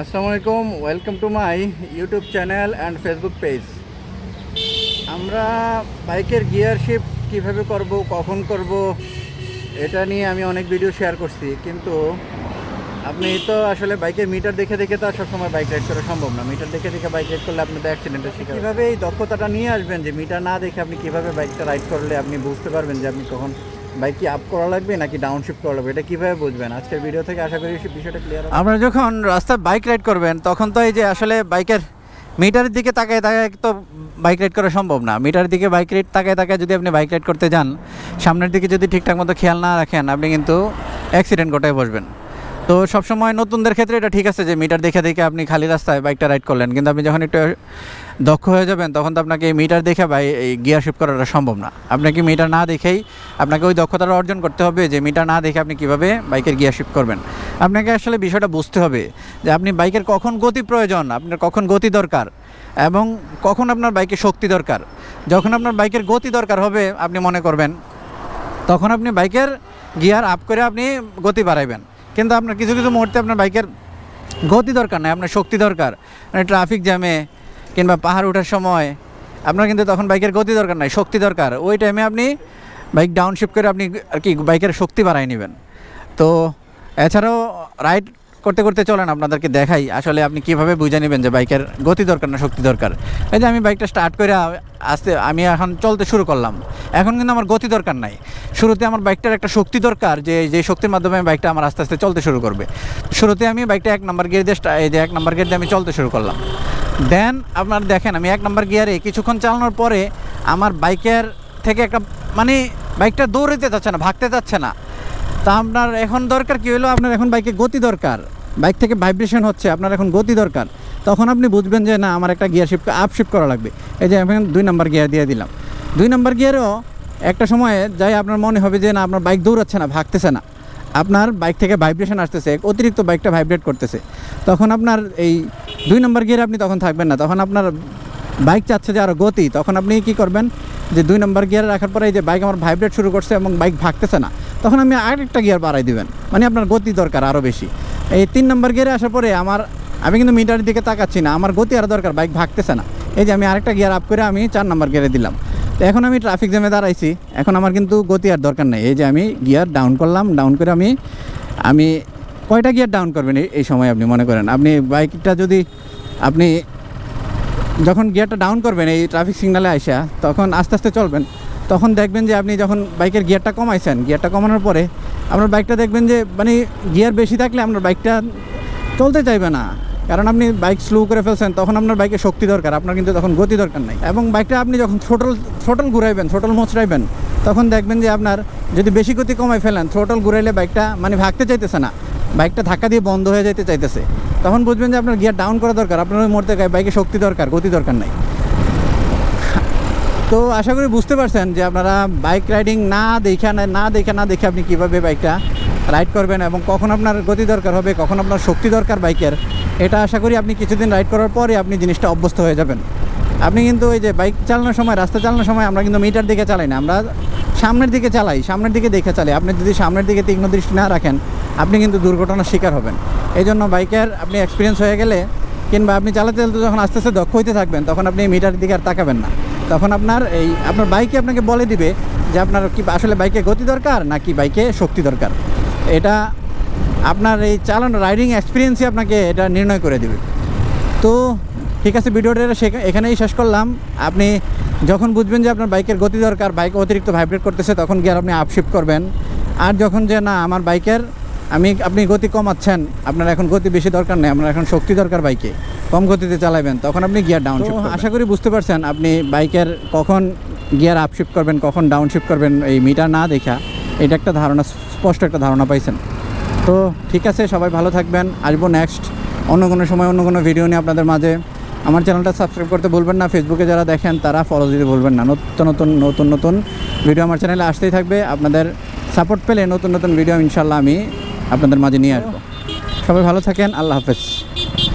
আসসালামু আলাইকুম welcome to my YouTube channel and Facebook page আমরা বাইকের গিয়ার শিফট কীভাবে করব, কখন করব, এটা নিয়ে আমি অনেক ভিডিও শেয়ার করছি, কিন্তু আপনি তো আসলে বাইকের মিটার দেখে দেখে তো আর সবসময় বাইক রাইড করা সম্ভব না। মিটার দেখে দেখে বাইক রাইড করলে আপনি তো অ্যাক্সিডেন্টের শিকার কীভাবে এই দক্ষতাটা নিয়ে আসবেন যে মিটার না দেখে আপনি কীভাবে বাইকটা রাইড করলে আপনি বুঝতে পারবেন যে আপনি কখন বাইক কি আপ করা লাগবে নাকি ডাউনশিফট করা লাগবে? এটা কীভাবে বুঝবেন? আজকের ভিডিও থেকে আশা করি বিষয়টা ক্লিয়ার আপনারা যখন রাস্তায় বাইক রাইড করবেন, তখন তো এই যে আসলে বাইকের মিটারের দিকে তাকায় তাকায় তো বাইক রাইড করা সম্ভব না। মিটারের দিকে বাইক রাইড তাকায় তাকায় যদি আপনি বাইক রাইড করতে যান, সামনের দিকে যদি ঠিকঠাক মতো খেয়াল না রাখেন, আপনি কিন্তু অ্যাক্সিডেন্ট ঘটায় বসবেন। তো সবসময় নতুনদের ক্ষেত্রে এটা ঠিক আছে যে মিটার দেখে দেখে আপনি খালি রাস্তায় বাইকটা রাইড করলেন, কিন্তু আপনি যখন একটু দক্ষ হয়ে যাবেন, তখন তো আপনাকে মিটার দেখে বাই এই গিয়ার শিফট করাটা সম্ভব না। আপনাকে মিটার না দেখেই আপনাকে ওই দক্ষতাটা অর্জন করতে হবে যে মিটার না দেখে আপনি কীভাবে বাইকের গিয়ার শিফট করবেন। আপনাকে আসলে বিষয়টা বুঝতে হবে যে আপনি বাইকের কখন গতি প্রয়োজন, আপনার কখন গতি দরকার এবং কখন আপনার বাইকে শক্তি দরকার। যখন আপনার বাইকের গতি দরকার হবে, আপনি মনে করবেন, তখন আপনি বাইকের গিয়ার আপ করে আপনি গতি বাড়াইবেন। কিন্তু আপনার কিছু কিছু মুহূর্তে আপনার বাইকের গতি দরকার নাই, আপনার শক্তি দরকার মানে ট্রাফিক জ্যামে কিংবা পাহাড় ওঠার সময় আপনার কিন্তু তখন বাইকের গতি দরকার নাই, শক্তি দরকার। ওই টাইমে আপনি বাইক ডাউনশিপ করে আপনি আর কি বাইকের শক্তি বাড়াই নেবেন। তো এছাড়াও রাইড করতে করতে চলেন, আপনাদেরকে দেখাই আসলে আপনি কীভাবে বুঝে নেবেন যে বাইকের গতি দরকার না শক্তি দরকার। এই যে আমি বাইকটা স্টার্ট করে আসতে, আমি এখন চলতে শুরু করলাম। এখন কিন্তু আমার গতি দরকার নাই। শুরুতে আমার বাইকটার একটা শক্তি দরকার যে যে শক্তির মাধ্যমে বাইকটা আমার আস্তে আস্তে চলতে শুরু করবে। শুরুতে আমি বাইকটা এক নম্বর গিয়ার দিয়ে এই যে এক নম্বর গিয়ার দিয়ে আমি চলতে শুরু করলাম। দেন আপনার দেখেন, আমি এক নম্বর গিয়ারে কিছুক্ষণ চালানোর পরে আমার বাইকের থেকে একটা মানে বাইকটা দৌড়াতে যাচ্ছে না, ভাগতে যাচ্ছে না। তা আপনার এখন দরকার কি হলো? আপনার এখন বাইকে গতি দরকার। বাইক থেকে ভাইব্রেশন হচ্ছে, আপনার এখন গতি দরকার। তখন আপনি বুঝবেন যে না, আমার একটা গিয়ার শিফট আপ শিফট করা লাগবে। এই যে আমি দুই নাম্বার গিয়ার দিয়ে দিলাম। দুই নাম্বার গিয়ারও একটা সময়ে যাই আপনার মনে হবে যে না, আপনার বাইক দৌড়াচ্ছে না, ভাগতেছে না। আপনার বাইক থেকে ভাইব্রেশন আসতেছে অতিরিক্ত বাইকটা ভাইব্রেট করতেছে। তখন আপনার এই দুই নম্বর গিয়ারে আপনি তখন থাকবেন না। তখন আপনার বাইক চাচ্ছে যে আরও গতি, তখন আপনি কি করবেন? যে দুই নম্বর গিয়ারে রাখার পরে এই যে বাইক আমার ভাইব্রেট শুরু করছে এবং বাইক ভাগতেছে না, তখন আপনি আরেকটা গিয়ার বাড়াই দিবেন। মানে আপনার গতি দরকার আরও বেশি। এই তিন নম্বর গিয়ারে আসার পরে আমার, আমি কিন্তু মিটারের দিকে তাকাচ্ছি না, আমার গতি আরও দরকার, বাইক ভাগতেছে না। এই যে আমি আরেকটা গিয়ার আপ করে আমি চার নম্বর গিয়ারে দিলাম। তো এখন আমি ট্রাফিক জ্যামে দাঁড়াইছি, এখন আমার কিন্তু গতি আর দরকার নেই। এই যে আমি গিয়ার ডাউন করলাম ডাউন করে আমি আমি কয়টা গিয়ার ডাউন করবেন এই সময় আপনি মনে করেন? আপনি বাইকটা যদি, আপনি যখন গিয়ারটা ডাউন করবেন, এই ট্রাফিক সিগনালে আইসা, তখন আস্তে আস্তে চলবেন। তখন দেখবেন যে আপনি যখন বাইকের গিয়ারটা কমাইছেন, গিয়ারটা কমানোর পরে আপনার বাইকটা দেখবেন যে মানে গিয়ার বেশি থাকলে আপনার বাইকটা চলতে চাইবে না। কারণ আপনি বাইক স্লো করে ফেলছেন, তখন আপনার বাইকে শক্তি দরকার, আপনার কিন্তু তখন গতি দরকার নাই। এবং বাইকটা আপনি যখন থ্রোটল থ্রোটল ঘুরাইবেন থ্রোটল মোচড়াইবেন, তখন দেখবেন যে আপনার যদি বেশি গতি কমাই ফেলেন থ্রোটল ঘুরাইলে বাইকটা মানে ভাগতে চাইতেছে না। বাইকটা ধাক্কা দিয়ে বন্ধ হয়ে যেতে চাইতেছে, তখন বুঝবেন যে আপনার গিয়ার ডাউন করা দরকার, আপনার ওই মুহূর্তে বাইকে শক্তি দরকার, গতি দরকার নাই। তো আশা করি বুঝতে পারছেন যে আপনারা বাইক রাইডিং না দেখে না দেখে না দেখে আপনি কীভাবে বাইকটা রাইড করবেন এবং কখন আপনার গতি দরকার হবে, কখন আপনার শক্তি দরকার বাইকের, এটা আশা করি আপনি কিছুদিন রাইড করার পরে আপনি জিনিসটা অভ্যস্ত হয়ে যাবেন। আপনি কিন্তু ওই যে বাইক চালানোর সময়, রাস্তা চালানোর সময় আমরা কিন্তু মিটার দিকে চালাই না, আমরা সামনের দিকে চালাই, সামনের দিকে দেখে চালাই। আপনি যদি সামনের দিকে তীক্ষ্ণ দৃষ্টি না রাখেন আপনি কিন্তু দুর্ঘটনার শিকার হবেন। এই জন্য বাইকের আপনি এক্সপিরিয়েন্স হয়ে গেলে কিংবা আপনি চালাতে চালাতে যখন আস্তে আস্তে দক্ষ হইতে থাকবেন, তখন আপনি মিটার দিকে আর তাকাবেন না। তখন আপনার এই, আপনার বাইকে আপনাকে বলে দিবে যে আপনার কি আসলে বাইকে গতি দরকার নাকি বাইকে শক্তি দরকার। এটা আপনার এই চালানো রাইডিং এক্সপিরিয়েন্সই আপনাকে এটা নির্ণয় করে দেবে। তো ঠিক আছে ভিডিওটা এখানেই শেষ করলাম। আপনি যখন বুঝবেন যে আপনার বাইকের গতি দরকার, বাইক অতিরিক্ত ভাইব্রেট করতেছে, তখন গিয়ে আপনি আপশিফট করবেন। আর যখন যে না, আমার বাইকের আমি আপনি গতি কমাচ্ছেন আপনার এখন গতি বেশি দরকার নেই আপনার এখন শক্তি দরকার বাইকে। কম গতিতে চালাবেন তখন আপনি গিয়ার ডাউন আশা করি বুঝতে পারছেন আপনি বাইকের কখন গিয়ার আপশিফট করবেন কখন ডাউনশিফট করবেন এই মিটার না দেখা এটা একটা ধারণা স্পষ্ট একটা ধারণা পাইছেন। তো ঠিক আছে সবাই ভালো থাকবেন আসব নেক্সট অন্য কোনো সময় অন্য কোনো ভিডিও নিয়ে আপনাদের মাঝে। আমার চ্যানেলটা সাবস্ক্রাইব করতে ভুলবেন না ফেসবুকে যারা দেখেন তারা ফলো দিতে ভুলবেন না। নতুন নতুন নতুন নতুন ভিডিও আমার চ্যানেলে আসতেই থাকবে। আপনাদের সাপোর্ট পেলে নতুন নতুন ভিডিও ইনশাল্লাহ আমি আপনাদের মাঝে নিয়ে আসব। সবাই ভালো থাকেন আল্লাহ হাফেজ।